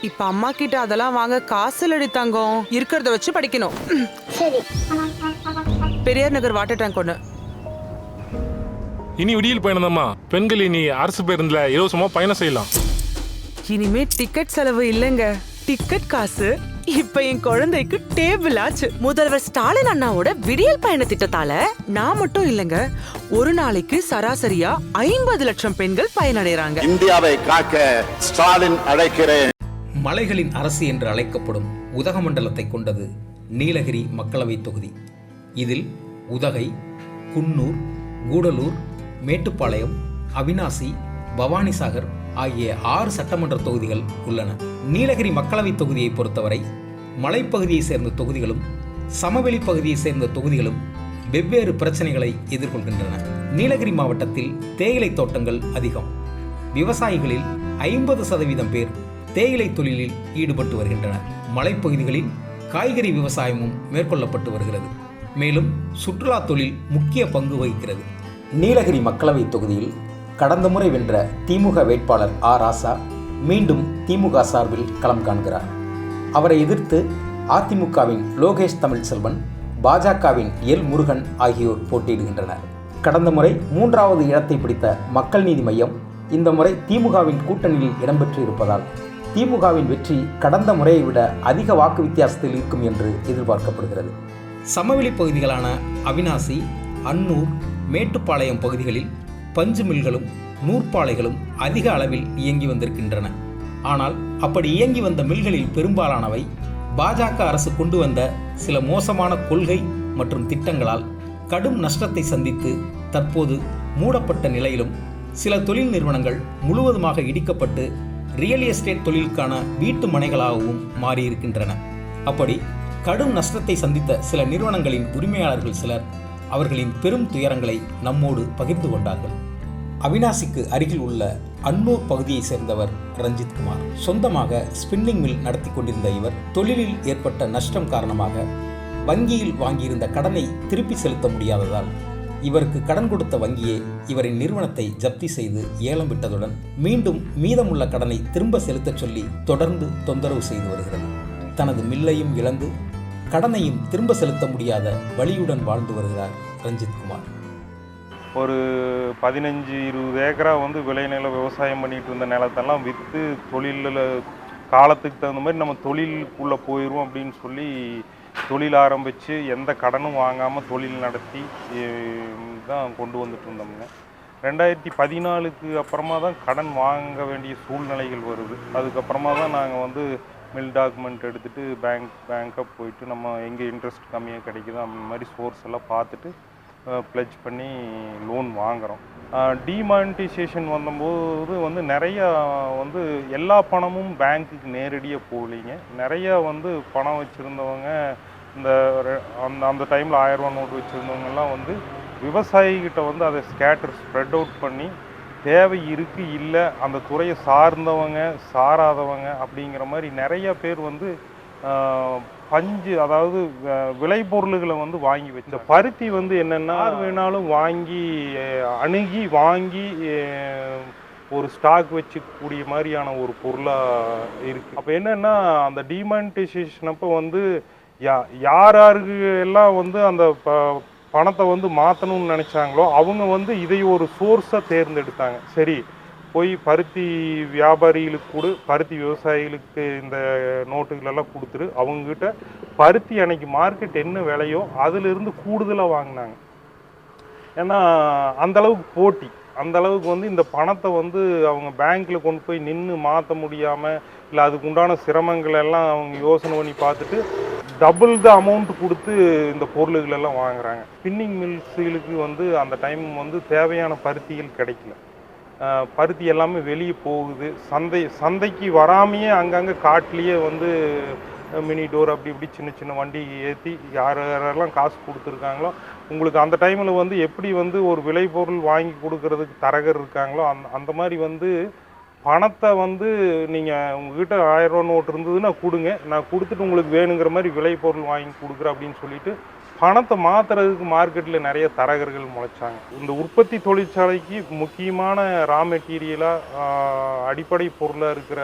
இப்ப அம்மா கிட்ட அதெல்லாம் வாங்க காசு இல்லடி தங்கம். இருக்கிறத வச்சு படிக்கணும். சரி. பெரியார் நகர் வாட்டர் டேங்க் ஒண்ணு. இனி விடியல் பயணம்தாம்மா. பெண்கள் இனி அரசு பேருந்துல இலவசமா பயணம் செய்யலாம். இனிமே டிக்கெட் செலவு இல்லைங்க. டிக்கெட் காசு. இப்ப என் குழந்தைக்கு டேபிள் ஆச்சு. முதல்வர் ஸ்டாலின் அண்ணாவோட விடியல் பயண திட்டத்தால நான் மட்டும் இல்லைங்க. ஒரு நாளைக்கு சராசரியா ஐம்பது லட்சம் பெண்கள் பயனடைறாங்க. இந்தியாவை காக்க ஸ்டாலின் அழைக்கிறேன். மலைகளின் அரசு என்று அழைக்கப்படும் உதகமண்டலத்தை கொண்டது நீலகிரி மக்களவைத் தொகுதி. இதில் உதகை குன்னூர் கூடலூர் மேட்டுப்பாளையம் அவினாசி பவானிசாகர் ஆகிய ஆறு சட்டமன்ற தொகுதிகள் உள்ளன. நீலகிரி மக்களவைத் தொகுதியை பொறுத்தவரை மலைப்பகுதியைச் சேர்ந்த தொகுதிகளும் சமவெளி பகுதியைச் சேர்ந்த தொகுதிகளும் வெவ்வேறு பிரச்சனைகளை எதிர்கொள்கின்றன. நீலகிரி மாவட்டத்தில் தேயிலை தோட்டங்கள் அதிகம். விவசாயிகளில் ஐம்பது சதவீதம் பேர் தேயிலை தொழிலில் ஈடுபட்டு வருகின்றனர் மலைப்பகுதிகளில் காய்கறி விவசாயமும் மேற்கொள்ளப்பட்டு வருகிறது. மேலும் சுற்றுலா தொழில் முக்கிய பங்கு வகிக்கிறது. நீலகிரி மக்களவைத் தொகுதியில் கடந்த முறை வென்ற திமுக வேட்பாளர் ஆ. ராசா மீண்டும் திமுக சார்பில் களம் காண்கிறார். அவரை எதிர்த்து அதிமுகவின் லோகேஷ் தமிழ்செல்வன் பாஜகவின் எல். முருகன் ஆகியோர் போட்டியிடுகின்றனர். கடந்த முறை மூன்றாவது இடத்தை பிடித்த மக்கள் நீதி மையம் இந்த முறை திமுகவின் கூட்டணியில் இடம்பெற்று இருப்பதால் திமுகவின் வெற்றி கடந்த முறையை விட அதிக வாக்கு வித்தியாசத்தில் இருக்கும் என்று எதிர்பார்க்கப்படுகிறது. சமவெளி பகுதிகளான அவினாசி அன்னூர் மேட்டுப்பாளையம் பகுதிகளில் பஞ்சு மில்களும் நூற்பாலைகளும் அதிக அளவில் இயங்கி வந்திருக்கின்றன. ஆனால் அப்படி இயங்கி வந்த மில்களில் பெரும்பாலானவை பாஜக அரசு கொண்டு வந்த சில மோசமான கொள்கை மற்றும் திட்டங்களால் கடும் நஷ்டத்தை சந்தித்து தற்போது மூடப்பட்ட நிலையிலும் சில தொழில் நிறுவனங்கள் முழுவதுமாக இடிக்கப்பட்டு ரியல் எஸ்டேட் தொழிலுக்கான வீட்டு மனைகளாகவும் மாறியிருக்கின்றன. அப்படி கடும் நஷ்டத்தை சந்தித்த சில நிறுவனங்களின் உரிமையாளர்கள் சிலர் அவர்களின் பெரும் துயரங்களை நம்மோடு பகிர்ந்து கொண்டார்கள். அவினாசிக்கு அருகில் உள்ள அன்னூர் பகுதியைச் சேர்ந்தவர் ரஞ்சித் குமார். சொந்தமாக ஸ்பின்னிங் மில் நடத்தி கொண்டிருந்த இவர் தொழிலில் ஏற்பட்ட நஷ்டம் காரணமாக வங்கியில் வாங்கியிருந்த கடனை திருப்பி செலுத்த முடியாததால் இவருக்கு கடன் கொடுத்த வங்கியே இவரின் நிறுவனத்தை ஜப்தி செய்து ஏலம் விட்டதுடன் மீண்டும் மீதமுள்ள கடனை திரும்ப செலுத்தச் சொல்லி தொடர்ந்து தொந்தரவு செய்து வருகிறது. தனது மில்லையும் இழந்து கடனையும் திரும்ப செலுத்த முடியாத வழியுடன் வாழ்ந்து வருகிறார் ரஞ்சித் குமார். ஒரு பதினஞ்சு இருபது ஏக்கரா வந்து விளைநில விவசாயம் பண்ணிட்டு இருந்த நிலத்தெல்லாம் விற்று தொழிலில் காலத்துக்கு தகுந்த மாதிரி நம்ம தொழிலுக்குள்ளே போயிடுவோம் அப்படின்னு சொல்லி தொழில் ஆரம்பித்து எந்த கடனும் வாங்காமல் தொழில் நடத்தி தான் கொண்டு வந்துட்டு இருந்தோம்ங்க. ரெண்டாயிரத்தி பதினாலுக்கு அப்புறமா தான் கடன் வாங்க வேண்டிய சூழ்நிலைகள் வருது. அதுக்கப்புறமா தான் நாங்கள் வந்து மில் டாக்குமெண்ட் எடுத்துகிட்டு பேங்க் பேங்க்காக போயிட்டு நம்ம எங்கே இன்ட்ரெஸ்ட் கம்மியாக கிடைக்குதோ அந்த மாதிரி சோர்ஸ் எல்லாம் பார்த்துட்டு ப்ளெஜ் பண்ணி லோன் வாங்குகிறோம் டிமானிட்டைசேஷன் வந்தபோது வந்து நிறையா வந்து எல்லா பணமும் பேங்க்குக்கு நேரடியாக போகலீங்க. நிறையா வந்து பணம் வச்சுருந்தவங்க இந்த அந்த அந்த டைமில் ஆயிரரூவா நோட்டு வச்சுருந்தவங்கெல்லாம் வந்து விவசாயிகிட்ட வந்து அதை ஸ்கேட்டர் ஸ்ப்ரெட் அவுட் பண்ணி தேவை இருக்குது இல்லை அந்த துறையை சார்ந்தவங்க சாராதவங்க அப்படிங்கிற மாதிரி நிறைய பேர் வந்து பஞ்சு அதாவது அஹ், விளைபொருள்களை வந்து வாங்கி வச்சு இந்த பருத்தி வந்து என்னென்னா வேணாலும் வாங்கி அணுகி வாங்கி ஒரு ஸ்டாக் வச்சுக்கூடிய மாதிரியான ஒரு பொருளாக இருக்குது அப்போ என்னென்னா அந்த டிமானிட்டைசேஷன் அப்போ வந்து யா யார் யாருக்கு எல்லாம் வந்து அந்த ப பணத்தை வந்து மாற்றணும்னு நினச்சாங்களோ அவங்க வந்து இதை ஒரு சோர்ஸாக தேர்ந்தெடுத்தாங்க. சரி போய் பருத்தி வியாபாரிகளுக்கு கொடு பருத்தி விவசாயிகளுக்கு இந்த நோட்டுகளெல்லாம் கொடுத்துரு அவங்கக்கிட்ட பருத்தி அன்னைக்கு மார்க்கெட் என்ன விலையோ அதிலிருந்து கூடுதலாக வாங்கினாங்க. ஏன்னா அந்தளவுக்கு போட்டி. அந்த அளவுக்கு வந்து இந்த பணத்தை வந்து அவங்க பேங்க்கில் கொண்டு போய் நின்று மாற்ற முடியாமல் இல்லை அதுக்கு உண்டான சிரமங்கள் எல்லாம் அவங்க யோசனை பண்ணி பார்த்துட்டு டபுள் த அமௌண்ட் கொடுத்து இந்த பொருள்களெல்லாம் வாங்குகிறாங்க வாங்குறாங்க. ஸ்பின்னிங் மில்ஸுகளுக்கு வந்து அந்த டைம் வந்து தேவையான பருத்திகள் கிடைக்கல. பருத்தி எல்லாமே வெளியே போகுது. சந்தை சந்தைக்கு வராமையே அங்கங்கே காட்டிலேயே வந்து மினி டோர் அப்படி இப்படி சின்ன சின்ன வண்டி ஏற்றி யார் யாரெல்லாம் காசு கொடுத்துருக்காங்களோ உங்களுக்கு அந்த டைமில் வந்து எப்படி வந்து ஒரு விளைபொருள் வாங்கி கொடுக்கறதுக்கு தரகர் இருக்காங்களோ அந்த அந்த மாதிரி வந்து பணத்தை வந்து நீங்கள் உங்ககிட்ட ஆயிரம் ரூபா நோட்டு இருந்ததுன்னா கொடுங்க. நான் கொடுத்துட்டு உங்களுக்கு வேணுங்கிற மாதிரி விளைபொருள் வாங்கி கொடுக்குறேன் அப்படின்னு சொல்லிட்டு பணத்தை மாற்றுறதுக்கு மார்க்கெட்டில் நிறைய தரகர்கள் முளைச்சாங்க. இந்த உற்பத்தி தொழிற்சாலைக்கு முக்கியமான ரா மெட்டீரியலாக அடிப்படை பொருளாக இருக்கிற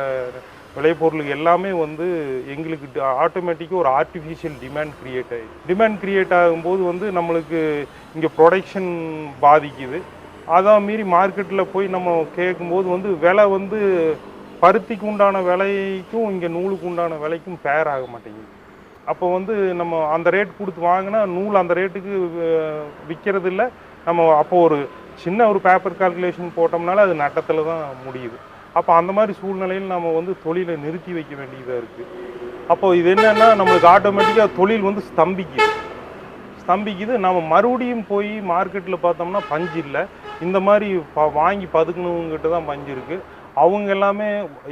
விளைபொருள் எல்லாமே வந்து எங்களுக்கு ஆட்டோமேட்டிக்காக ஒரு ஆர்டிஃபிஷியல் டிமாண்ட் கிரியேட் ஆகிடுது டிமாண்ட் கிரியேட் ஆகும்போது வந்து நம்மளுக்கு இங்கே ப்ரொடக்ஷன் பாதிக்குது. அதான் மீறி மார்க்கெட்டில் போய் நம்ம கேட்கும்போது வந்து விலை வந்து பருத்திக்கு உண்டான விலைக்கும் இங்கே நூலுக்கு உண்டான விலைக்கும் பேர் ஆக மாட்டேங்குது. அப்போ வந்து நம்ம அந்த ரேட் கொடுத்து வாங்கினா நூல் அந்த ரேட்டுக்கு விற்கிறது இல்லை நம்ம அப்போ ஒரு சின்ன ஒரு பேப்பர் கால்குலேஷன் போட்டோம்னால அது நட்டத்தில் தான் முடியுது. அப்போ அந்த மாதிரி சூழ்நிலையில் நம்ம வந்து தொழிலை நிறுத்தி வைக்க வேண்டியதாக இருக்குது அப்போது இது என்னென்னா நம்மளுக்கு ஆட்டோமேட்டிக்காக தொழில் வந்து ஸ்தம்பிக்குது. ஸ்தம்பிக்குது. நம்ம மறுபடியும் போய் மார்க்கெட்டில் பார்த்தோம்னா பஞ்சு இல்லை. இந்த மாதிரி ப- வாங்கி பதுக்கணுங்கிட்ட தான் பஞ்சு இருக்குது அவங்க எல்லாமே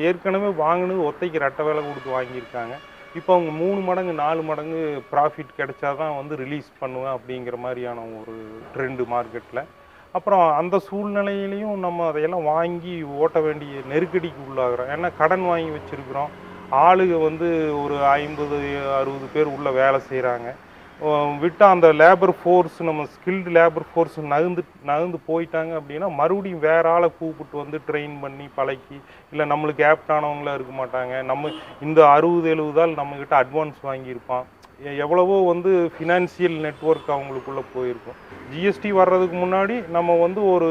ஏற்கனவே வாங்கினது ஒத்தைக்கு ரெட்டை வேலை கொடுத்து வாங்கியிருக்காங்க. இப்போ அவங்க மூணு மடங்கு நாலு மடங்கு ப்ராஃபிட் கிடைச்சா தான் வந்து ரிலீஸ் பண்ணுவேன் அப்படிங்கிற மாதிரியான ஒரு ட்ரெண்டு மார்க்கெட்டில் அப்புறம் அந்த சூழ்நிலையிலையும் நம்ம அதையெல்லாம் வாங்கி ஓட்ட வேண்டிய நெருக்கடிக்கு உள்ளாகிறோம். ஏன்னா கடன் வாங்கி வச்சுருக்குறோம். ஆளுங்க வந்து ஒரு ஐம்பது அறுபது பேர் உள்ளே வேலை செய்கிறாங்க விட்டால் அந்த லேபர் ஃபோர்ஸ் நம்ம ஸ்கில்டு லேபர் ஃபோர்ஸ் நகர்ந்து நகர்ந்து போயிட்டாங்க அப்படின்னா மறுபடியும் வேற ஆளை கூப்பிட்டு வந்து ட்ரெயின் பண்ணி பழக்கி இல்லை நம்மளுக்கு ஆப்டானவங்களா இருக்க மாட்டாங்க. நம்ம இந்த அறுபது எழுபதால் நம்மக்கிட்ட அட்வான்ஸ் வாங்கியிருப்பான். எவ்வளவோ வந்து ஃபினான்சியல் நெட்வொர்க் அவங்களுக்குள்ளே போயிருக்கும். ஜிஎஸ்டி வர்றதுக்கு முன்னாடி நம்ம வந்து ஒரு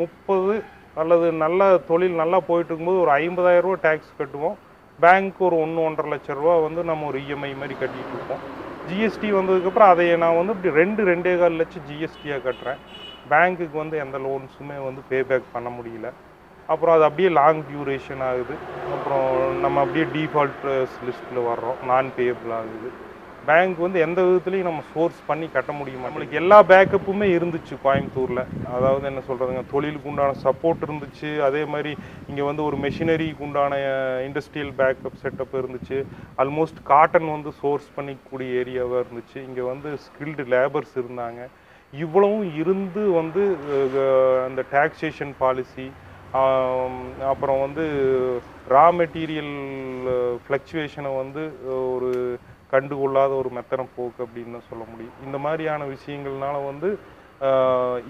முப்பது அல்லது நல்ல தொழில் நல்லா போயிட்டு இருக்கும்போது ஒரு ஐம்பதாயிரரூவா டேக்ஸ் கட்டுவோம். பேங்க் ஒரு ஒன்று ஒன்றரை லட்ச ரூபா வந்து நம்ம ஒரு இஎம்ஐ மாதிரி கட்டிகிட்டு இருப்போம். ஜிஎஸ்டி வந்ததுக்கப்புறம் அதை நான் வந்து இப்படி ரெண்டு ரெண்டே கால் லட்சம் ஜிஎஸ்டியாக கட்டுறேன். பேங்க்குக்கு வந்து எந்த லோன்ஸுமே வந்து பே பேக் பண்ண முடியல. அப்புறம் அது அப்படியே லாங் டியூரேஷன் ஆகுது. அப்புறம் நம்ம அப்படியே டிஃபால்ட் லிஸ்ட்டில் வர்றோம். நான் பேபிள் ஆகுது. பேங்க் வந்து எந்த விதத்துலையும் நம்ம சோர்ஸ் பண்ணி கட்ட முடியுமா நம்மளுக்கு எல்லா பேக்கப்புமே இருந்துச்சு கோயம்புத்தூரில். அதாவது என்ன சொல்கிறதுங்க தொழிலுக்கு உண்டான சப்போர்ட் இருந்துச்சு. அதே மாதிரி இங்கே வந்து ஒரு மெஷினரிக்கு உண்டான இண்டஸ்ட்ரியல் பேக்கப் செட்டப் இருந்துச்சு. ஆல்மோஸ்ட் காட்டன் வந்து சோர்ஸ் பண்ணிக்கூடிய ஏரியாவாக இருந்துச்சு. இங்கே வந்து ஸ்கில்டு லேபர்ஸ் இருந்தாங்க. இவ்வளவும் இருந்து வந்து அந்த டாக்ஸேஷன் பாலிசி அப்புறம் வந்து ரா மெட்டீரியல் ஃப்ளக்சுவேஷனை வந்து ஒரு கண்டுகொள்ளாத ஒரு மெத்தனை போக்கு அப்படின்னு சொல்ல முடியும். இந்த மாதிரியான விஷயங்கள்னால வந்து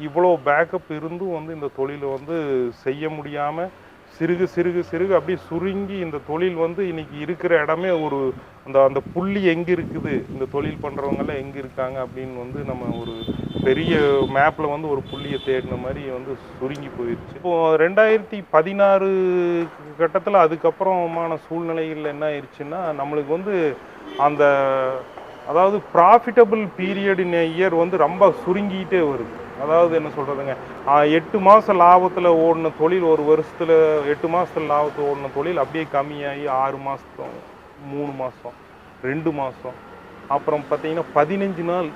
இவ்வளோ பேக்கப் இருந்தும் வந்து இந்த தொழிலை வந்து செய்ய முடியாமல் சிறுகு சிறுகு சிறுகு அப்படியே சுருங்கி இந்த தொழில் வந்து இன்றைக்கி இருக்கிற இடமே ஒரு அந்த அந்த புள்ளி எங்கே இருக்குது? இந்த தொழில் பண்ணுறவங்கெல்லாம் எங்கே இருக்காங்க அப்படின்னு வந்து நம்ம ஒரு பெரிய மேப்பில் வந்து ஒரு புள்ளியை தேடின மாதிரி வந்து சுருங்கி போயிடுச்சு இப்போ ரெண்டாயிரத்தி பதினாறு கட்டத்தில் அதுக்கப்புறமான சூழ்நிலைகள் என்ன ஆயிடுச்சுன்னா நம்மளுக்கு வந்து அந்த அதாவது ப்ராஃபிட்டபிள் பீரியட் இன் இயர் வந்து ரொம்ப சுருங்கிட்டே வருது. அதாவது என்ன சொல்கிறதுங்க எட்டு மாதம் லாபத்தில் ஓடின தொழில் ஒரு வருஷத்தில் எட்டு மாதத்தில் லாபத்தில் ஓடின தொழில் அப்படியே கம்மியாகி ஆறு மாதம் மூணு மாதம் ரெண்டு மாதம் அப்புறம் பார்த்தீங்கன்னா பதினஞ்சு நாள்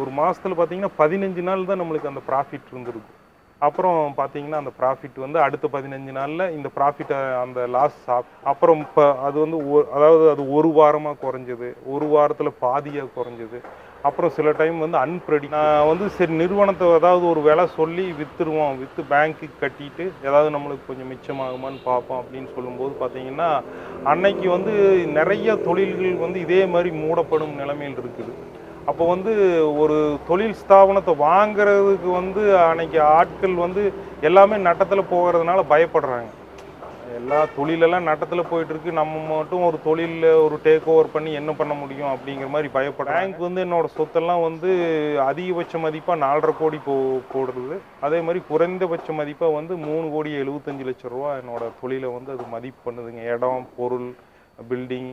ஒரு மாதத்தில் பார்த்தீங்கன்னா பதினஞ்சு நாள் தான் நம்மளுக்கு அந்த ப்ராஃபிட் இருந்திருக்கும். அப்புறம் பார்த்தீங்கன்னா அந்த ப்ராஃபிட் வந்து அடுத்த பதினஞ்சு நாளில் இந்த ப்ராஃபிட்டை அந்த லாஸ் அப்புறம் இப்போ அது வந்து அதாவது அது ஒரு வாரமாக குறைஞ்சது ஒரு வாரத்தில் பாதியாக குறைஞ்சது. அப்புறம் சில டைம் வந்து அன்பிரடி நான் வந்து சரி நிறுவனத்தை ஏதாவது ஒரு விலை சொல்லி விற்றுருவோம் விற்று பேங்க்குக்கு கட்டிட்டு ஏதாவது நம்மளுக்கு கொஞ்சம் மிச்சமாகுமான்னு பார்ப்போம் அப்படின்னு சொல்லும்போது பார்த்தீங்கன்னா அன்னைக்கு வந்து நிறைய தொழில்கள் வந்து இதே மாதிரி மூடப்படும் நிலைமையில் இருக்குது. அப்போ வந்து ஒரு தொழில் ஸ்தாபனத்தை வாங்குறதுக்கு வந்து அன்னைக்கு ஆட்கள் வந்து எல்லாமே நட்டத்தில் போகிறதுனால பயப்படுறாங்க. எல்லா தொழிலெல்லாம் நட்டத்தில் போயிட்டுருக்கு. நம்ம மட்டும் ஒரு தொழிலில் ஒரு டேக் ஓவர் பண்ணி என்ன பண்ண முடியும் அப்படிங்கிற மாதிரி பயப்படும் பேங்க் வந்து என்னோடய சொத்தெல்லாம் வந்து அதிகபட்ச மதிப்பாக நாலரை கோடி போ போடுறது. அதே மாதிரி குறைந்தபட்ச மதிப்பாக வந்து மூணு கோடி எழுபத்தஞ்சு லட்ச ரூபா என்னோடய தொழிலை வந்து அது மதிப்பு பண்ணுதுங்க. இடம் பொருள் பில்டிங்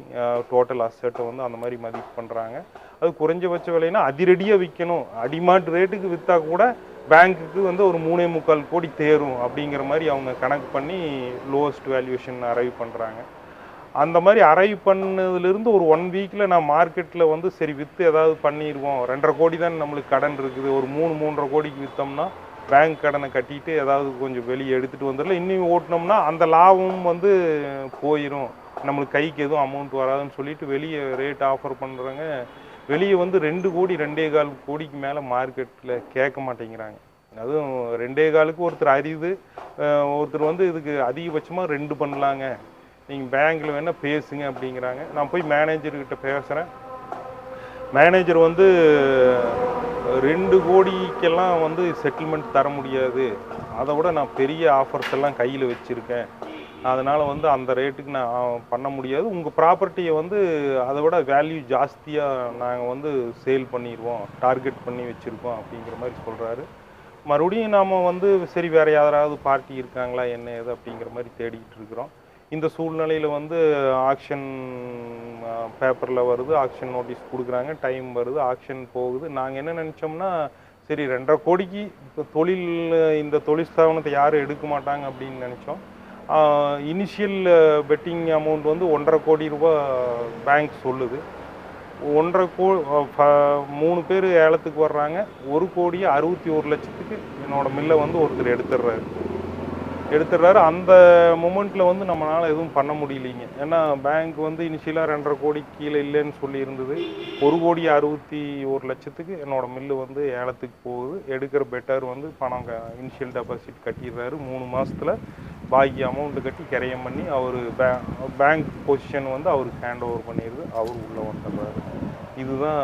டோட்டல் அசெட்டை வந்து அந்த மாதிரி மதிப்பு பண்ணுறாங்க அது குறைஞ்சபட்ச விலைன்னா அதிரடியாக விற்கணும் அடிமாட்டு ரேட்டுக்கு விற்றா கூட பேங்க்குக்கு வந்து ஒரு மூணே முக்கால் கோடி தேரும் அப்படிங்கிற மாதிரி அவங்க கணக்கு பண்ணி லோவஸ்ட் வேல்யூஷன் அரைவ் பண்ணுறாங்க அந்த மாதிரி அரைவ் பண்ணதுலேருந்து ஒரு ஒன் வீக்கில் நான் மார்க்கெட்டில் வந்து சரி விற்று ஏதாவது பண்ணிடுவோம் ரெண்டரை கோடி தான் நம்மளுக்கு கடன் இருக்குது. ஒரு மூணு மூன்றரை கோடிக்கு விற்றோம்னா பேங்க் கடனை கட்டிட்டு ஏதாவது கொஞ்சம் வெளியே எடுத்துகிட்டு வந்துடல இன்னும் ஓட்டினோம்னா அந்த லாபம் வந்து போயிடும் நம்மளுக்கு கைக்கு எதுவும் அமௌண்ட் வராதுன்னு சொல்லிட்டு வெளியே ரேட் ஆஃபர் பண்ணுறாங்க வெளியே வந்து ரெண்டு கோடி ரெண்டே கால் கோடிக்கு மேலே மார்க்கெட்டில் கேட்க மாட்டேங்கிறாங்க. அதுவும் ரெண்டே காலுக்கு ஒருத்தர் அறியுது ஒருத்தர் வந்து இதுக்கு அதிகபட்சமாக ரெண்டு பண்ணலாங்க. நீங்கள் பேங்க்கில் வேணால் பேசுங்க அப்படிங்கிறாங்க. நான் போய் மேனேஜர்கிட்ட பேசுகிறேன் மேனேஜர் வந்து ரெண்டு கோடிக்கெல்லாம் வந்து செட்டில்மெண்ட் தர முடியாது. அதை விட நான் பெரிய ஆஃபர்ஸ் எல்லாம் கையில் வச்சுருக்கேன். அதனால் வந்து அந்த ரேட்டுக்கு நான் பண்ண முடியாது. உங்கள் ப்ராப்பர்ட்டியை வந்து அதை விட வேல்யூ ஜாஸ்தியாக நாங்கள் வந்து சேல் பண்ணிடுவோம் டார்கெட் பண்ணி வச்சுருக்கோம் அப்படிங்கிற மாதிரி சொல்கிறாரு மறுபடியும் நாம் வந்து சரி வேறு யாராவது பார்ட்டி இருக்காங்களா என்ன ஏது அப்படிங்கிற மாதிரி தேடிக்கிட்டு இருக்கிறோம். இந்த சூழ்நிலையில் வந்து ஆக்ஷன் பேப்பரில் வருது ஆக்ஷன் நோட்டீஸ் கொடுக்குறாங்க டைம் வருது ஆக்ஷன் போகுது. நாங்கள் என்ன நினச்சோம்னா சரி ரெண்டரை கோடிக்கு இப்போ தொழில் இந்த தொழில் ஸ்தாபனத்தை யாரும் எடுக்க மாட்டாங்க அப்படின்னு நினச்சோம். இனிஷியல் பெட்டிங் அமௌண்ட் வந்து ஒன்றரை கோடி ரூபா பேங்க் சொல்லுது. ஒன்றரை கோ மூணு பேர் ஏலத்துக்கு வர்றாங்க. ஒரு கோடியே அறுபத்தி ஒரு லட்சத்துக்கு என்னோடய மில்லை வந்து ஒருத்தர் எடுத்துடுறாரு எடுத்துடுறாரு அந்த மூமெண்ட்டில் வந்து நம்மளால் எதுவும் பண்ண முடியலைங்க. ஏன்னா பேங்க் வந்து இனிஷியலாக ரெண்டரை கோடி கீழே இல்லைன்னு சொல்லியிருந்தது. ஒரு கோடி அறுபத்தி ஒரு லட்சத்துக்கு என்னோடய மில்லு வந்து ஏலத்துக்கு போகுது. எடுக்கிற பெட்டர் வந்து பணம் இனிஷியல் டெபாசிட் கட்டிடுறாரு. மூணு மாதத்தில் பாக்கி அமௌண்ட்டு கட்டி கிரையம் பண்ணி அவர் பேங்க் பொசிஷன் வந்து அவருக்கு ஹேண்ட் ஓவர் பண்ணிடுது. அவர் உள்ளே வந்துடுறாரு. இதுதான்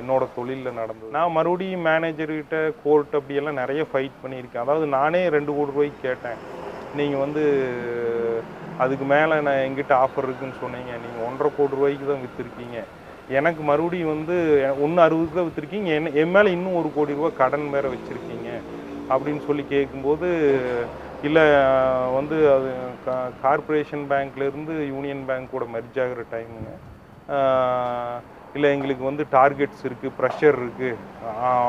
என்னோட தொழிலில் நடந்தது. நான் மறுபடியும் மேனேஜர்கிட்ட கோர்ட் அப்படியெல்லாம் நிறைய ஃபைட் பண்ணியிருக்கேன். அதாவது நானே ரெண்டு கோடி ரூபாய்க்கு கேட்டேன். நீங்கள் வந்து அதுக்கு மேலே நான் எங்கிட்ட ஆஃபர் இருக்குன்னு சொன்னீங்க. நீங்கள் ஒன்றரை கோடி ரூபாய்க்கு தான் விற்றுருக்கீங்க எனக்கு மறுபடியும் வந்து ஒன்று அறுபதுக்கு தான் விற்றுருக்கீங்க என்ன என் மேலே இன்னும் ஒரு கோடி ரூபாய் கடன் வேறு வச்சுருக்கீங்க. அப்படின்னு சொல்லி கேட்கும்போது இல்லை வந்து அது கார்பரேஷன் பேங்க்லேருந்து யூனியன் பேங்க் கூட மெர்ஜ் ஆகிற டைமுங்க இல்லை எங்களுக்கு வந்து டார்கெட்ஸ் இருக்குது ப்ரெஷர் இருக்குது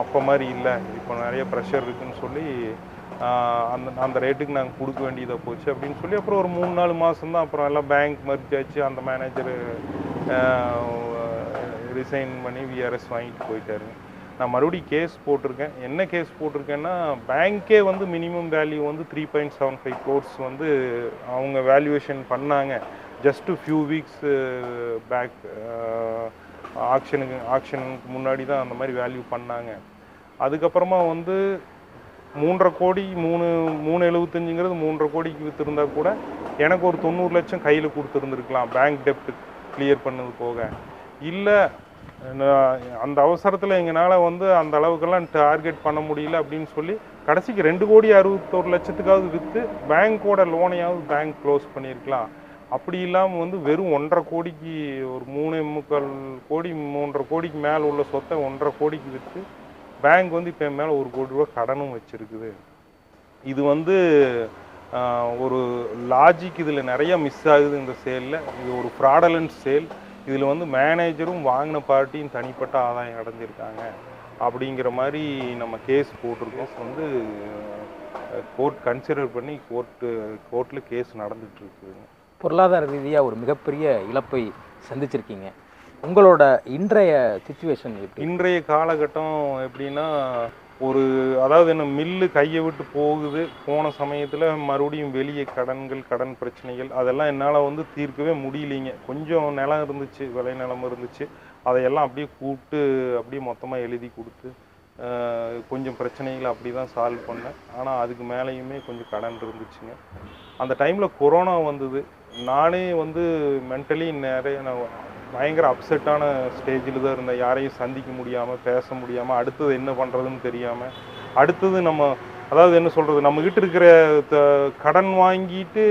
அப்போ மாதிரி இல்லை. இப்போ நிறைய ப்ரெஷர் இருக்குன்னு சொல்லி அந்த அந்த ரேட்டுக்கு நாங்கள் கொடுக்க வேண்டியதாக போச்சு அப்படின்னு சொல்லி அப்புறம் ஒரு மூணு நாலு மாதம் தான் அப்புறம் எல்லாம் பேங்க் மர்ஜ் ஆச்சு. அந்த மேனேஜர் ரிசைன் பண்ணி விஆர்எஸ் வாங்கிட்டு போயிட்டாருங்க. நான் மறுபடியும் கேஸ் போட்டிருக்கேன். என்ன கேஸ் போட்டிருக்கேன்னா பேங்க்கே வந்து மினிமம் வேல்யூ வந்து three point seven five crores வந்து அவங்க வேல்யூவேஷன் பண்ணாங்க. ஜஸ்ட் ஃபியூ வீக்ஸ் பேக் ஆக்ஷனுக்கு ஆக்ஷனுக்கு முன்னாடி தான் அந்த மாதிரி வேல்யூ பண்ணாங்க. அதுக்கப்புறமா வந்து மூன்றரை கோடி மூணு மூணு எழுபத்தஞ்சுங்கிறது மூன்றரை கோடிக்கு விற்றுருந்தா கூட எனக்கு ஒரு தொண்ணூறு லட்சம் கையில் கொடுத்துருந்துருக்கலாம் பேங்க் டெப்ட் கிளியர் பண்ணது போக. இல்லை அந்த அவசரத்தில் எங்களால் வந்து அந்த அளவுக்கெல்லாம் டார்கெட் பண்ண முடியல அப்படின்னு சொல்லி கடைசிக்கு ரெண்டு கோடி அறுபத்தோரு லட்சத்துக்காவது விற்று பேங்க்கோட லோனையாவது பேங்க் க்ளோஸ் பண்ணியிருக்கலாம் அப்படி இல்லாமல் வந்து வெறும் ஒன்றரை கோடிக்கு ஒரு மூணு முக்கால் கோடி மூன்றரை கோடிக்கு மேலே உள்ள சொத்தை ஒன்றரை கோடிக்கு விற்று பேங்க் வந்து இப்போ என் மேலே ஒரு கோடி ரூபா கடனும் வச்சிருக்குது. இது வந்து ஒரு லாஜிக் இதில் நிறைய மிஸ் ஆகுது இந்த சேலில் இது ஒரு ஃப்ராடலன்ஸ் சேல் இதில் வந்து மேனேஜரும் வாங்கின பார்ட்டியும் தனிப்பட்ட ஆதாயம் அடைஞ்சிருக்காங்க. அப்படிங்கிற மாதிரி நம்ம கேஸ் போட்டிருக்கோம். வந்து கோர்ட் கன்சிடர் பண்ணி கோர்ட்டு கோர்ட்டில் கேஸ் நடந்துட்டு இருக்குதுங்க பொருளாதார ரீதியாக ஒரு மிகப்பெரிய இழப்பை சந்திச்சிருக்கீங்க. உங்களோட இன்றைய சுச்சுவேஷன் எப்படி? இன்றைய காலகட்டம் எப்படின்னா ஒரு அதாவது என்ன மில்லு கையை விட்டு போகுது போன சமயத்தில் மறுபடியும் வெளியே கடன்கள் கடன் பிரச்சனைகள் அதெல்லாம் என்னால் வந்து தீர்க்கவே முடியலைங்க. கொஞ்சம் நிலம் இருந்துச்சு விளை நிலம் இருந்துச்சு அதையெல்லாம் அப்படியே கூப்பிட்டு அப்படியே மொத்தமாக எழுதி கொடுத்து கொஞ்சம் பிரச்சனைகளை அப்படி தான் சால்வ் பண்ணேன். ஆனால் அதுக்கு மேலேயுமே கொஞ்சம் கடன் இருந்துச்சுங்க. அந்த டைமில் கொரோனா வந்தது. நானே வந்து மென்டலி நிறைய நான் பயங்கர அப்செட்டான ஸ்டேஜில் தான் இருந்தேன். யாரையும் சந்திக்க முடியாமல் பேச முடியாமல் அடுத்தது என்ன பண்ணுறதுன்னு தெரியாமல் அடுத்தது நம்ம அதாவது என்ன சொல்கிறது நம்மக்கிட்ட இருக்கிற த- கடன் வாங்கிட்டு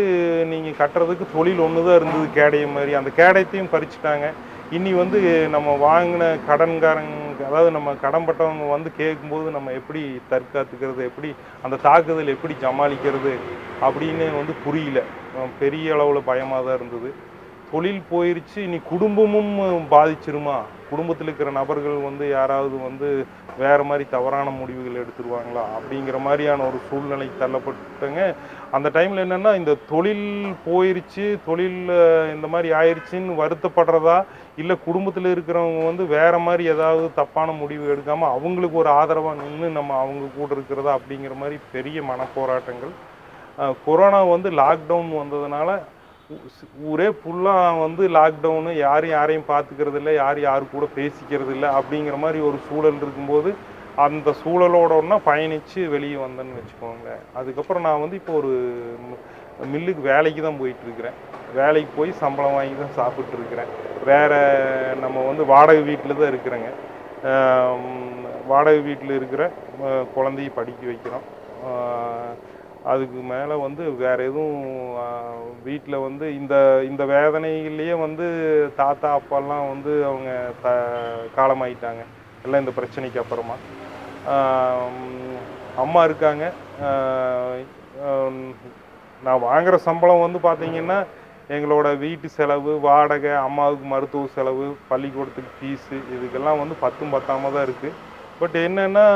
நீங்கள் கட்டுறதுக்கு தொழில் ஒன்று தான் இருந்தது கேடைய மாதிரி. அந்த கேடயத்தையும் பறிச்சுட்டாங்க. இனி வந்து நம்ம வாங்கின கடன்காரங்க அதாவது நம்ம கடன்பட்டவங்க வந்து கேட்கும்போது நம்ம எப்படி தற்காத்துக்கிறது எப்படி அந்த தாக்குதல் எப்படி சமாளிக்கிறது அப்படின்னு வந்து புரியல. பெரிய அளவில் பயமாக தான் இருந்தது. தொழில் போயிருச்சு இனி குடும்பமும் பாதிச்சிருமா? குடும்பத்தில் இருக்கிற நபர்கள் வந்து யாராவது வந்து வேற மாதிரி தவறான முடிவுகள் எடுத்துருவாங்களா? அப்படிங்கிற மாதிரியான ஒரு சூழ்நிலைக்கு தள்ளப்பட்டங்க. அந்த டைமில் என்னென்னா இந்த தொழில் போயிருச்சு தொழில் இந்த மாதிரி ஆயிடுச்சின்னு வருத்தப்படுறதா? இல்லை குடும்பத்தில் இருக்கிறவங்க வந்து வேற மாதிரி ஏதாவது தப்பான முடிவு எடுக்காமல் அவங்களுக்கு ஒரு ஆதரவாக நின்று நம்ம அவங்க கூட இருக்கிறதா? அப்படிங்கிற மாதிரி பெரிய மனப்போராட்டங்கள். கொரோனா வந்து லாக்டவுன் வந்ததுனால ஊரே ஃபுல்லாக வந்து லாக்டவுனு யாரும் யாரையும் பார்த்துக்கிறது இல்லை யார் யாரு கூட பேசிக்கிறது இல்லை அப்படிங்கிற மாதிரி ஒரு சூழல் இருக்கும்போது அந்த சூழலோட ஒன்றா பயணித்து வெளியே வந்தேன்னு வச்சுக்கோங்க அதுக்கப்புறம் நான் வந்து இப்போ ஒரு மில்லுக்கு வேலைக்கு தான் போயிட்டுருக்கிறேன். வேலைக்கு போய் சம்பளம் வாங்கி தான் சாப்பிட்ருக்கிறேன் வேறு வேற நம்ம வந்து வாடகை வீட்டில் தான் இருக்கிறேங்க. வாடகை வீட்டில் இருக்கிற குழந்தைய படிக்க வைக்கிறோம். அதுக்கு மேலே வந்து வேற எதுவும் வீட்டில் வந்து இந்த இந்த வேதனையிலேயே வந்து தாத்தா அப்பாலாம் வந்து அவங்க த காலமாயிட்டாங்க. எல்லாம் இந்த பிரச்சனைக்கு அப்புறமா. அம்மா இருக்காங்க. நான் வாங்குகிற சம்பளம் வந்து பார்த்தீங்கன்னா எங்களோட வீட்டு செலவு வாடகை அம்மாவுக்கு மருத்துவ செலவு பள்ளிக்கூடத்துக்கு ஃபீஸு இதுக்கெல்லாம் வந்து பத்தும் பத்தாமல் தான் இருக்குது பட் என்னென்னா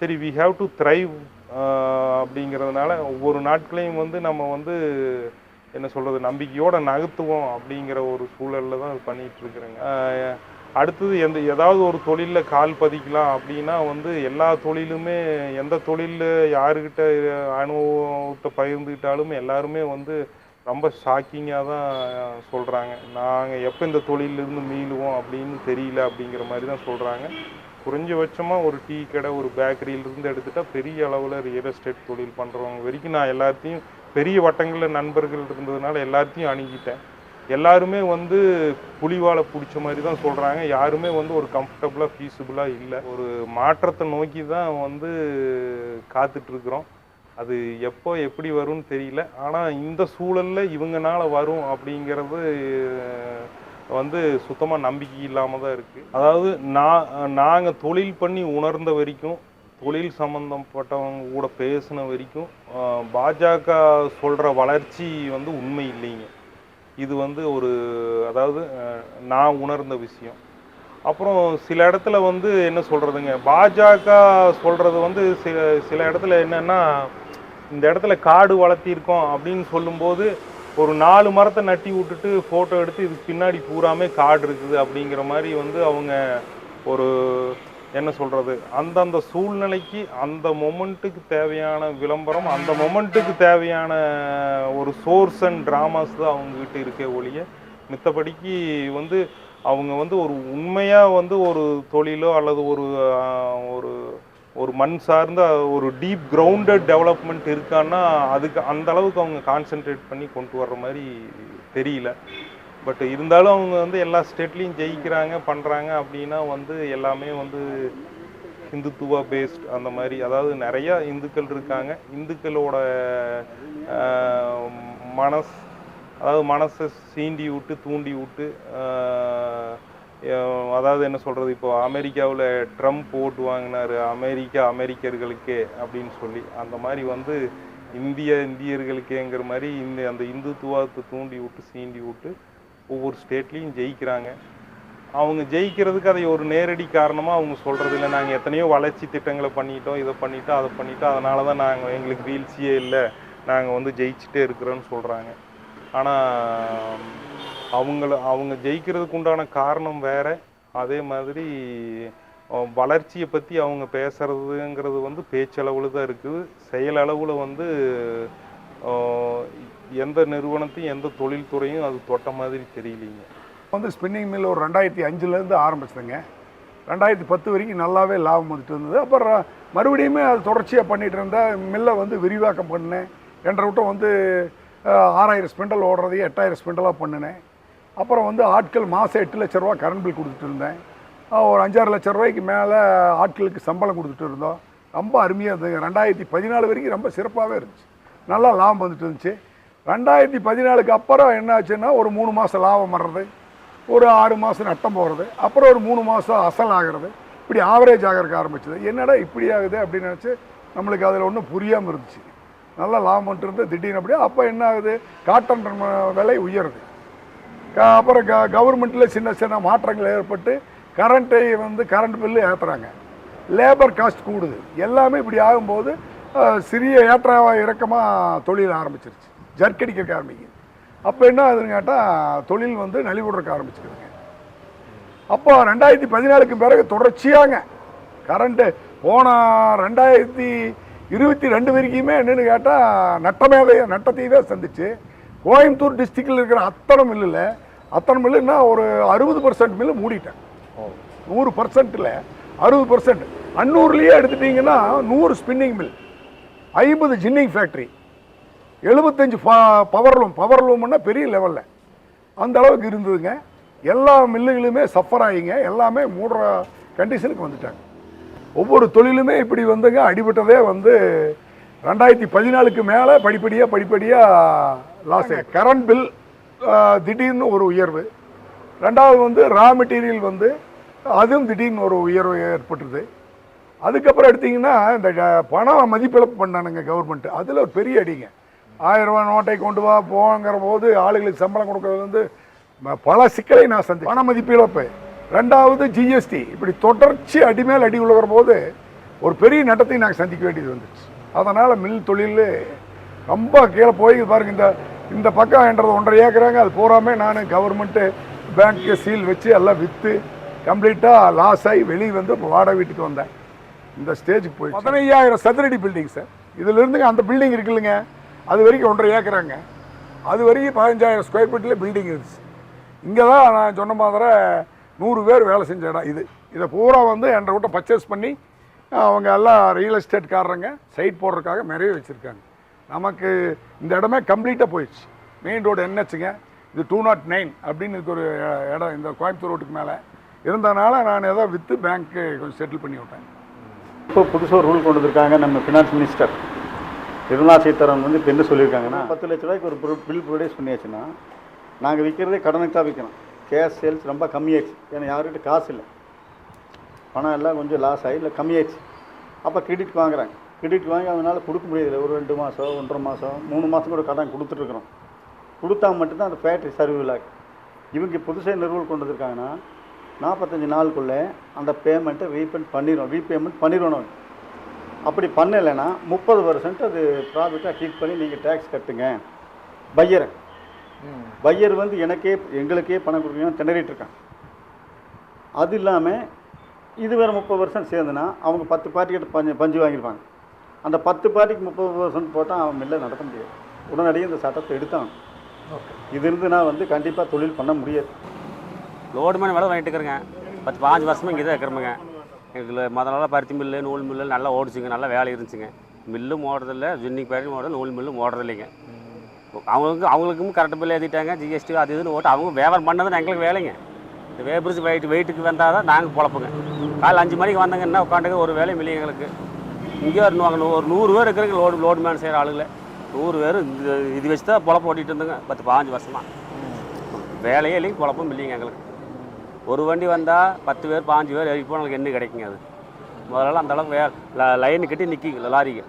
சரி வி ஹாவ் டு த்ரைவ் அப்படிங்கிறதுனால ஒவ்வொரு நாட்களையும் வந்து நம்ம வந்து என்ன சொல்கிறது நம்பிக்கையோட நகர்த்துவோம் அப்படிங்கிற ஒரு சூழலில் தான் பண்ணிகிட்ருக்குறேங்க பண்ணிட்டு இருக்கிறேங்க. அடுத்தது எந்த ஏதாவது ஒரு தொழிலில் கால் பதிக்கலாம் அப்படின்னா வந்து எல்லா தொழிலுமே எந்த தொழிலில் யாருக்கிட்ட அனுபவத்தை பகிர்ந்துக்கிட்டாலும் எல்லாருமே வந்து ரொம்ப ஷாக்கிங்காக தான் சொல்கிறாங்க நாங்கள் எப்போ இந்த தொழிலிருந்து மீளுவோம் அப்படின்னு தெரியல அப்படிங்கிற மாதிரி தான் சொல்கிறாங்க குறைஞ்சபட்சமாக ஒரு டீ கடை ஒரு பேக்கரியிலிருந்து எடுத்துட்டால் பெரிய அளவில் ரியல் எஸ்டேட் தொழில் பண்ணுறவங்க வரைக்கும் நான் எல்லாத்தையும் பெரிய வட்டங்களில் நண்பர்கள் இருந்ததுனால எல்லாத்தையும் அணுகிட்டேன். எல்லாருமே வந்து புலிவாலை பிடிச்ச மாதிரி தான் சொல்கிறாங்க யாருமே வந்து ஒரு கம்ஃபர்டபுளாக ஃபீஸிபிளாக இல்லை. ஒரு மாற்றத்தை நோக்கி தான் வந்து காத்துட்ருக்குறோம் அது எப்போ எப்படி வரும்னு தெரியல. ஆனால் இந்த சூழலில் இவங்கனால வரும் அப்படிங்கிறது வந்து சுத்தமாக நம்பிக்கை இல்லாமல் தான் இருக்குது அதாவது நான் நாங்கள் தொழில் பண்ணி உணர்ந்த வரைக்கும் தொழில் சம்மந்தப்பட்டவங்க கூட பேசின வரைக்கும் பாஜக சொல்கிற வளர்ச்சி வந்து உண்மை இல்லைங்க. இது வந்து ஒரு அதாவது நான் உணர்ந்த விஷயம். அப்புறம் சில இடத்துல வந்து என்ன சொல்கிறதுங்க பாஜக சொல்கிறது வந்து சில சில இடத்துல என்னென்னா இந்த இடத்துல காடு வளர்த்திருக்கோம் அப்படின்னு சொல்லும்போது ஒரு நாலு மரத்தை நட்டி விட்டுட்டு ஃபோட்டோ எடுத்து இதுக்கு பின்னாடி பூராமே காடு இருக்குது அப்படிங்கிற மாதிரி வந்து அவங்க ஒரு என்ன சொல்கிறது அந்தந்த சூழ்நிலைக்கு அந்த மொமெண்ட்டுக்கு தேவையான விளம்பரம் அந்த மொமெண்ட்டுக்கு தேவையான ஒரு சோர்ஸ் அண்ட் ட்ராமாஸ் தான் அவங்ககிட்ட இருக்கே ஒழிய மித்தபடிக்கு வந்து அவங்க வந்து ஒரு உண்மையாக வந்து ஒரு தொழிலோ அல்லது ஒரு ஒரு ஒரு மண் சார்ந்த ஒரு டீப் கிரவுண்டட் டெவலப்மெண்ட் இருக்கான்னா அதுக்கு அந்த அளவுக்கு அவங்க கான்சென்ட்ரேட் பண்ணி கொண்டு வர்ற மாதிரி தெரியல. பட் இருந்தாலும் அவங்க வந்து எல்லா ஸ்டேட்லேயும் ஜெயிக்கிறாங்க பண்ணுறாங்க அப்படின்னா வந்து எல்லாமே வந்து ஹிந்துத்துவ பேஸ்ட் அந்த மாதிரி. அதாவது நிறையா இந்துக்கள் இருக்காங்க. இந்துக்களோட மனஸ் அதாவது மனசை சீண்டி விட்டு தூண்டி விட்டு அதாவது என்ன சொல்கிறது இப்போ அமெரிக்காவில் ட்ரம்ப் ஓட்டு வாங்கினார் அமெரிக்கா அமெரிக்கர்களுக்கே அப்படின்னு சொல்லி. அந்த மாதிரி வந்து இந்திய இந்தியர்களுக்கேங்கிற மாதிரி இந்த அந்த இந்துத்துவத்தை தூண்டி விட்டு சீண்டி விட்டு ஒவ்வொரு ஸ்டேட்லேயும் ஜெயிக்கிறாங்க. அவங்க ஜெயிக்கிறதுக்கு அதை ஒரு நேரடி காரணமாக அவங்க சொல்கிறது இல்லை. நாங்கள் எத்தனையோ வளர்ச்சி திட்டங்களை பண்ணிட்டோம் இதை பண்ணிட்டோம் அதை பண்ணிட்டோம். அதனால தான் நாங்கள் எங்களுக்கு வீழ்ச்சியே இல்லை. நாங்கள் வந்து ஜெயிச்சுட்டே இருக்கிறோன்னு சொல்கிறாங்க ஆனால் அவங்கள அவங்க ஜெயிக்கிறதுக்கு உண்டான காரணம் வேற. அதே மாதிரி வளர்ச்சியை பற்றி அவங்க பேசுறதுங்கிறது வந்து பேச்சளவில் தான் இருக்குது. செயலளவில் வந்து எந்த நிறுவனத்தையும் எந்த தொழில்துறையும் அது தொட்ட மாதிரி தெரியலைங்க. வந்து ஸ்பின்னிங் மில் ஒரு ரெண்டாயிரத்தி அஞ்சுலேருந்து ஆரம்பிச்சதுங்க. ரெண்டாயிரத்தி பத்து வரைக்கும் நல்லாவே லாபம் வந்துட்டு இருந்தது. அப்புறம் மறுபடியுமே அது தொடர்ச்சியாக பண்ணிட்டு இருந்தால் மில்லை வந்து விரிவாக்கம் பண்ணேன். என்ற விட்டம் வந்து ஆறாயிரம் ஸ்பிண்டல் ஓடுறதையும் எட்டாயிரம் ஸ்பிண்டலாக பண்ணினேன். அப்புறம் வந்து ஆட்கள் மாதம் எட்டு லட்ச ரூபா கரண்ட் பில் கொடுத்துட்டு இருந்தேன். ஒரு அஞ்சாறு லட்ச ரூபாய்க்கு மேலே ஆட்களுக்கு சம்பளம் கொடுத்துட்டு இருந்தோம். ரொம்ப அருமையாக இருந்தது. ரெண்டாயிரத்தி பதினாலு வரைக்கும் ரொம்ப சிறப்பாகவே இருந்துச்சு. நல்லா லாபம் வந்துட்டு இருந்துச்சு. ரெண்டாயிரத்தி பதினாலுக்கு அப்புறம் என்ன ஆச்சுன்னா ஒரு மூணு மாதம் லாபம் வர்றது ஒரு ஆறு மாதம் நட்டம் போகிறது அப்புறம் ஒரு மூணு மாதம் அசல் ஆகிறது இப்படி ஆவரேஜ் ஆகிறதுக்கு ஆரம்பிச்சது. என்னடா இப்படி ஆகுது அப்படின்னு நினச்சி நம்மளுக்கு அதில் ஒன்றும் புரியாமல் இருந்துச்சு. நல்லா லாபம் வந்துட்டு இருந்து திடீர்னு அப்படியே அப்போ என்ன ஆகுது? காட்டன் விலை உயருது. அப்புறம் க கவர்மெண்ட்டில் சின்ன சின்ன மாற்றங்கள் ஏற்பட்டு கரண்ட்டை வந்து கரண்ட் பில்லு ஏற்றுறாங்க லேபர் காஸ்ட் கூடுது. எல்லாமே இப்படி ஆகும்போது சிறிய ஏற்ற இறக்கமாக தொழில் ஆரம்பிச்சிருச்சு. ஜர்க்கடிக்க ஆரம்பிக்குது. அப்போ என்ன ஆகுதுன்னு கேட்டால் தொழில் வந்து நலிவுடுறக்க ஆரம்பிச்சிருக்குங்க அப்போ ரெண்டாயிரத்தி பதினாலுக்கு பிறகு தொடர்ச்சியாங்க. கரண்ட்டு போன ரெண்டாயிரத்தி இருபத்தி ரெண்டு வரைக்குமே என்னென்னு கேட்டால் நட்டமேவே நட்டத்தையவே சந்திச்சு. கோயம்புத்தூர் டிஸ்ட்ரிக்டில் இருக்கிற அத்தனை மில்லில் அத்தனை மில்லுன்னா ஒரு அறுபது பர்சன்ட் மில்லு மூடிட்டேன். நூறு பர்சன்ட்டில் அறுபது பர்சன்ட் அன்னூர்லேயே எடுத்துட்டிங்கன்னா நூறு ஸ்பின்னிங் மில் ஐம்பது ஜின்னிங் ஃபேக்ட்ரி எழுபத்தஞ்சு பவர் லூம் பவர் லூம்னா பெரிய லெவலில் அந்த அளவுக்கு இருந்ததுங்க. எல்லா மில்லுகளுமே சஃபர் ஆகிங்க. எல்லாமே மூடுற கண்டிஷனுக்கு வந்துட்டாங்க. ஒவ்வொரு தொழிலுமே இப்படி வந்துங்க. அடிபட்டதே வந்து ரெண்டாயிரத்தி பதினாலுக்கு மேலே படிப்படியாக படிப்படியாக லாஸ் கரண்ட் பில் திடீர்னு ஒரு உயர்வு. ரெண்டாவது வந்து ரா மெட்டீரியல் வந்து அதுவும் திடீர்னு ஒரு உயர்வு ஏற்பட்டுருது. அதுக்கப்புறம் எடுத்தீங்கன்னா இந்த க- பணம் மதிப்பிழப்பு பண்ணானுங்க கவர்மெண்ட்டு அதில் ஒரு பெரிய அடிங்க. ஆயிரம் ரூபாய் நோட்டை கொண்டு வா போங்கிற போது ஆளுகளுக்கு சம்பளம் கொடுக்கறது வந்து பல சிக்கலை நான் சந்தி பண மதிப்பிழப்பு. ரெண்டாவது ஜிஎஸ்டி இப்படி தொடர்ச்சி அடி மேல் அடி உழுகிற போது ஒரு பெரிய நட்டத்தை நாங்கள் சந்திக்க வேண்டியது வந்துச்சு. அதனால் மில் தொழில் ரொம்ப கீழே போய் பாருங்க இந்த இந்த பக்கம் என்றது ஒன்றரை ஏக்கராங்க அது பூராமே நான் கவர்மெண்ட்டு பேங்க்கு சீல் வச்சு எல்லாம் விற்று கம்ப்ளீட்டாக லாஸ் ஆகி வெளியே வந்து இப்போ வாடகை வீட்டுக்கு வந்தேன். இந்த ஸ்டேஜுக்கு போய் பதினையாயிரம் சதுரடி பில்டிங் சார் இதுலருந்துங்க அந்த பில்டிங் இருக்கு இல்லைங்க அது வரைக்கும் ஒன்றரை ஏக்கராங்க. அது வரைக்கும் பதினஞ்சாயிரம் ஸ்கொயர் ஃபீட்டில் பில்டிங் இருந்துச்சு. இங்கே தான் நான் சொன்ன மாதிரி நூறு பேர் வேலை செஞ்ச இடம் இது. இதை பூரா வந்து என்ற விட்ட பர்ச்சேஸ் பண்ணி அவங்க எல்லாம் ரியல் எஸ்டேட்காரங்க சைட் போடுறதுக்காக நிறைய வச்சுருக்காங்க. நமக்கு இந்த இடமே கம்ப்ளீட்டாக போயிடுச்சு. மெயின் ரோடு என்னச்சுங்க? இது டூ நாட் நைன் அப்படின்னு இதுக்கு ஒரு இடம் இந்த கோயம்புத்தூர் ரோட்டுக்கு மேலே இருந்தனால நான் ஏதோ விற்று பேங்க்கு கொஞ்சம் செட்டில் பண்ணி விட்டேன். இப்போ புதுசாக ஒரு ரூல் கொண்டு வந்திருக்காங்க நம்ம ஃபினான்ஸ் மினிஸ்டர் நிர்மலா சீதாராமன் வந்து இப்போ என்ன சொல்லியிருக்காங்கன்னா பத்து லட்ச ரூபாய்க்கு ஒரு பில் ப்ரொடியூஸ் பண்ணியாச்சுன்னா நாங்கள் விற்கிறதே கடனுக்கு தான் விற்கிறோம் கேஷ் சேல்ஸ் ரொம்ப கம்மியாச்சு. ஏன்னா யார்கிட்ட காசு இல்லை. பணம் எல்லாம் கொஞ்சம் லாஸ் ஆகி இல்லை கம்மியாச்சு. அப்போ கிரெடிட் வாங்குறாங்க. கிரெடிட் வாங்கி அவங்களால கொடுக்க முடியல ஒரு ரெண்டு மாதம் ஒன்றரை மாதம் மூணு மாதம் கூட கடன் கொடுத்துட்ருக்குறோம் கொடுத்தா மட்டும்தான் அந்த ஃபேக்ட்ரி ஆகும் இவங்க புதுசாக ரூல் கொண்டு வந்திருக்காங்கன்னா நாற்பத்தஞ்சு நாளுக்குள்ளே அந்த பேமெண்ட்டை ரீபேமெண்ட் பண்ணிடுவோம் ரீபேமெண்ட் பண்ணிடணும் அப்படி பண்ணலைன்னா முப்பது பர்சன்ட் அது ப்ராஃபிட்டாக ட்ரீட் பண்ணி நீங்கள் டேக்ஸ் கட்டுங்க. பையரை பையர் வந்து எனக்கே எங்களுக்கே பணம் கொடுக்கணும் திணறிட்டு இருக்கான். அது இல்லாமல் இது வேறு முப்பது பர்சன்ட் சேர்ந்துன்னா அவங்க பத்து பார்ட்டிக்கிட்ட பஞ்சு பஞ்சு வாங்கியிருப்பாங்க. அந்த பத்து பார்ட்டிக்கு முப்பது பர்சன்ட் போட்டால் அவன் மில்லை நடத்த முடியாது. உடனடியாக இந்த சட்டத்தை எடுத்தான். இது இருந்துன்னா வந்து கண்டிப்பாக தொழில் பண்ண முடியாது. லோடு மேலே வேலை வாங்கிட்டு இருக்கிறேங்க பத்து பாஞ்சு வருஷமாக இங்கே தான் இருக்கிறோமுங்க. இதில் முதல்ல பருத்தி மில்லு நூல் மில்லு நல்லா ஓடிச்சுங்க. நல்லா வேலை இருந்துச்சுங்க. மில்லும் ஓடுறதில்ல ஜின்னிங் பேரும் ஓடுறது நூல் மில்லும் ஓடுறதில்லைங்க. அவங்களுக்கு அவங்களுக்கும் கரெக்ட் பில் ஏற்றிட்டாங்க ஜிஎஸ்டி அது இதுன்னு ஓட்டு. அவங்க வியாபாரம் பண்ணது எங்களுக்கு வேலைங்க. இந்த வேபரிச்சு வெயிட் வெயிட்டுக்கு வந்தால் தான் நாங்கள் பொழப்புங்க. காலைல அஞ்சு மணிக்கு வந்தாங்கன்னா உட்காந்துக்க ஒரு வேலையும் இல்லைங்க எங்களுக்கு. இங்கே ஒரு ஒரு நூறு பேர் இருக்கிறங்க லோடு லோடு மேன் செய்கிற ஆளுங்களே. நூறு பேர் இது இது வச்சு தான் பொழப்பு ஓட்டிகிட்டு இருந்தோங்க பத்து பாஞ்சு வருஷமாக வேலையே இல்லைங்க பொழப்பும் இல்லைங்க எங்களுக்கு. ஒரு வண்டி வந்தால் பத்து பேர் பாஞ்சு பேர் இப்போ போனால் என்ன கிடைக்குங்க அது? முதல்ல அந்த அளவுக்கு வே ல- லைன் கட்டி நிற்கிங்க லாரிக்கு.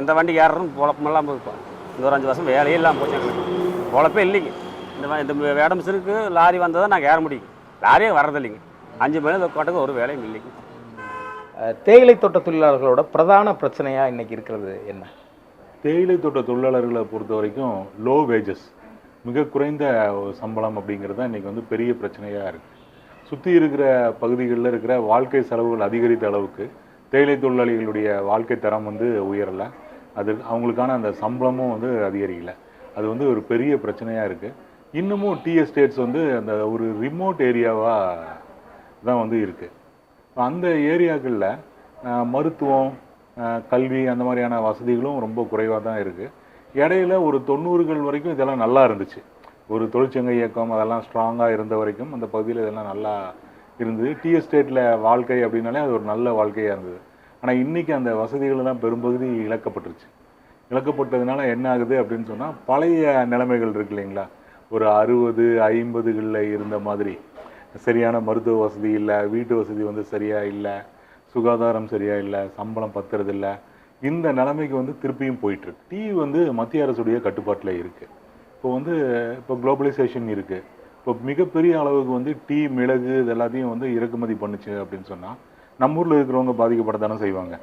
எந்த வண்டி ஏறுறதும் குழப்பமெல்லாம் இருக்கும் இந்த ஒரு அஞ்சு வருஷம் வேலையே இல்லாமல் போச்சு எங்களுக்கு. பொழப்பே இல்லைங்க. இந்த இந்த வேட லாரி வந்தால் தான் நாங்கள் ஏற முடியும் லாரியே வர்றதில்லைங்க. அஞ்சு மணி கொட்டக்கு ஒரு வேலையும் இல்லைங்க. தேயிலை தோட்ட தொழிலாளர்களோட பிரதான பிரச்சனையாக இன்னைக்கு இருக்கிறது என்ன? தேயிலை தோட்ட தொழிலாளர்களை பொறுத்த வரைக்கும் லோ வேஜஸ் மிக குறைந்த சம்பளம் அப்படிங்கிறது தான் இன்றைக்கி வந்து பெரிய பிரச்சனையாக இருக்குது சுற்றி இருக்கிற பகுதிகளில் இருக்கிற வாழ்க்கை செலவுகள் அதிகரித்த அளவுக்கு தேயிலை தொழிலாளிகளுடைய வாழ்க்கை தரம் வந்து உயரலை. அது அவங்களுக்கான அந்த சம்பளமும் வந்து அதிகரிக்கல. அது வந்து ஒரு பெரிய பிரச்சனையாக இருக்குது இன்னமும் டீ எஸ்டேட்ஸ் வந்து அந்த ஒரு ரிமோட் ஏரியாவாக தான் வந்து இருக்குது அந்த ஏரியாக்களில் மருத்துவம் கல்வி அந்த மாதிரியான வசதிகளும் ரொம்ப குறைவாக தான் இருக்குது இடையில ஒரு தொண்ணூறுகள் வரைக்கும் இதெல்லாம் நல்லா இருந்துச்சு. ஒரு தொழிற்சங்க இயக்கம் அதெல்லாம் ஸ்ட்ராங்காக இருந்த வரைக்கும் அந்த பகுதியில் இதெல்லாம் நல்லா இருந்தது. டி எஸ்டேட்டில் வாழ்க்கை அப்படின்னாலே அது ஒரு நல்ல வாழ்க்கையாக இருந்தது. ஆனால் இன்றைக்கி அந்த வசதிகள் பெரும்பகுதி இழக்கப்பட்டுருச்சு. இழக்கப்பட்டதுனால என்ன ஆகுது அப்படின்னு சொன்னால் பழைய நிலைமைகள் இருக்கு இல்லைங்களா? ஒரு அறுபது ஐம்பதுகளில் இருந்த மாதிரி. சரியான மருத்துவ வசதி இல்லை வீட்டு வசதி வந்து சரியாக இல்லை சுகாதாரம் சரியாக இல்லை சம்பளம் பத்துறதில்லை. இந்த நிலைமைக்கு வந்து திருப்பியும் போயிட்டுருக்கு. டீ வந்து மத்திய அரசுடைய கட்டுப்பாட்டில் இருக்குது இப்போ வந்து இப்போ குளோபலைசேஷன் இருக்குது இப்போ மிகப்பெரிய அளவுக்கு வந்து டீ மிளகு இது எல்லாத்தையும் வந்து இறக்குமதி பண்ணுச்சு அப்படின்னு சொன்னால் நம்ம ஊரில் இருக்கிறவங்க பாதிக்கப்பட தானே செய்வாங்க.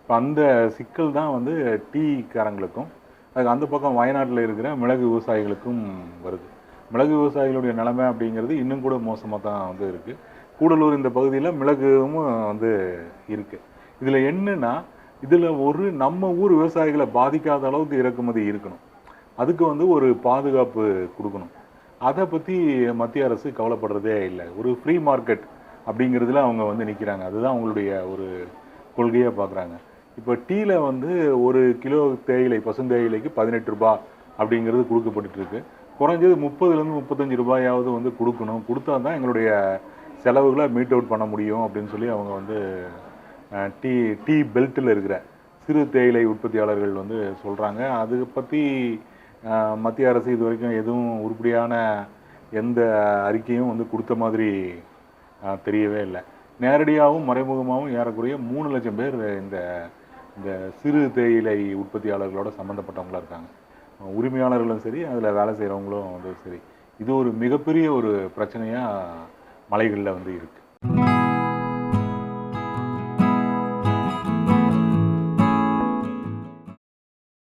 இப்போ அந்த சிக்கல் தான் வந்து டீக்காரங்களுக்கும் அதுக்கு அந்த பக்கம் வயநாட்டில் இருக்கிற மிளகு விவசாயிகளுக்கும் வருது. மிளகு விவசாயிகளுடைய நிலைமை அப்படிங்கிறது இன்னும் கூட மோசமாக தான் வந்து இருக்குது கூடலூர் இந்த பகுதியில் மிளகும் வந்து இருக்குது இதில் என்னென்னா இதில் ஒரு நம்ம ஊர் விவசாயிகளை பாதிக்காத அளவுக்கு இறக்குமதி இருக்கணும். அதுக்கு வந்து ஒரு பாதுகாப்பு கொடுக்கணும். அதை பற்றி மத்திய அரசு கவலைப்படுறதே இல்லை. ஒரு ஃப்ரீ மார்க்கெட் அப்படிங்கிறதுல அவங்க வந்து நிற்கிறாங்க அதுதான் அவங்களுடைய ஒரு கொள்கையாக பார்க்குறாங்க. இப்போ டீயில் வந்து ஒரு கிலோ தேயிலை பசுந்தேயிலைக்கு பதினெட்டு ரூபாய் அப்படிங்கிறது கொடுக்கப்பட்டுருக்கு குறைஞ்சது முப்பதுலேருந்து முப்பத்தஞ்சு ரூபாயாவது வந்து கொடுக்கணும். கொடுத்தா தான் எங்களுடைய செலவுகளை மீட் அவுட் பண்ண முடியும் அப்படின்னு சொல்லி அவங்க வந்து டீ டீ பெல்ட்டில் இருக்கிற சிறு தேயிலை உற்பத்தியாளர்கள் வந்து சொல்கிறாங்க அது பற்றி மத்திய அரசு இது வரைக்கும் எதுவும் உருப்படியான எந்த அறிக்கையும் வந்து கொடுத்த மாதிரி தெரியவே இல்லை. நேரடியாகவும் மறைமுகமாகவும் ஏறக்குறைய மூணு லட்சம் பேர் இந்த இந்த சிறு தேயிலை உற்பத்தியாளர்களோட சம்மந்தப்பட்டவங்களா இருக்காங்க. உரிமையாளர்களும் சரி அதில் வேலை செய்கிறவங்களும் வந்து சரி. இது ஒரு மிகப்பெரிய ஒரு பிரச்சனையாக மலைகளில் வந்து இருக்குது